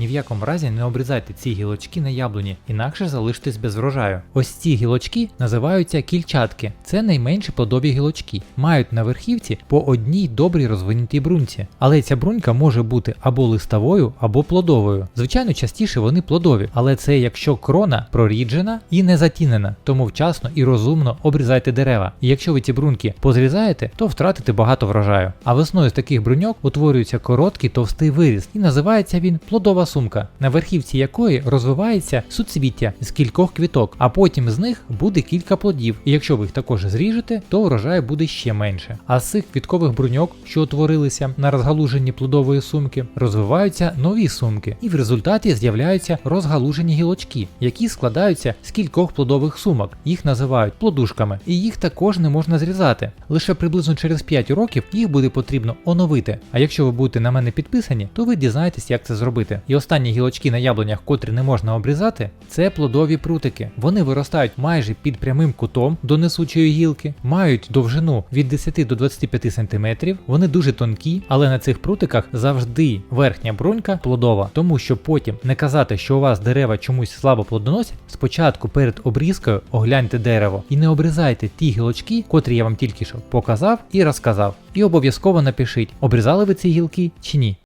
ні в якому разі не обрізайте ці гілочки на яблуні, інакше залишитесь без врожаю. Ось ці гілочки називаються кільчатки. Це найменші плодові гілочки. Мають на верхівці по одній добрій розвинутій бруньці. Але ця брунька може бути або листовою, або плодовою. Звичайно, частіше вони плодові, але це якщо крона проріджена і не затінена, тому вчасно і розумно обрізайте дерева. І якщо ви ці бруньки позрізаєте, то втратите багато врожаю. А весною з таких бруньок утворюється короткий товстий виріс, і називається він плодова сумка, на верхівці якої розвивається суцвіття з кількох квіток, а потім з них буде кілька плодів. І якщо ви їх також зріжете, то врожаю буде ще менше. А з цих квіткових бруньок, що утворилися на розгалуженні плодової сумки, розвиваються нові сумки, і в результаті з'являються розгалужені гілочки, які складаються з кількох плодових сумок. Їх називають плодушками, і їх також не можна зрізати. Лише приблизно через 5 років їх буде потрібно оновити. А якщо ви будете на мене підписані, то ви дізнаєтесь, як це зробити. І останні гілочки на яблунях, котрі не можна обрізати, це плодові прутики. Вони виростають майже під прямим кутом до несучої гілки, мають довжину від 10 до 25 см. Вони дуже тонкі, але на цих прутиках завжди верхня брунька плодова, тому що потім не казати, що у вас дерева чомусь слабо плодоносять. Спочатку перед обрізкою огляньте дерево і не обрізайте ті гілочки, котрі я вам тільки що показав і розказав. І обов'язково напишіть, обрізали ви ці гілки чи ні.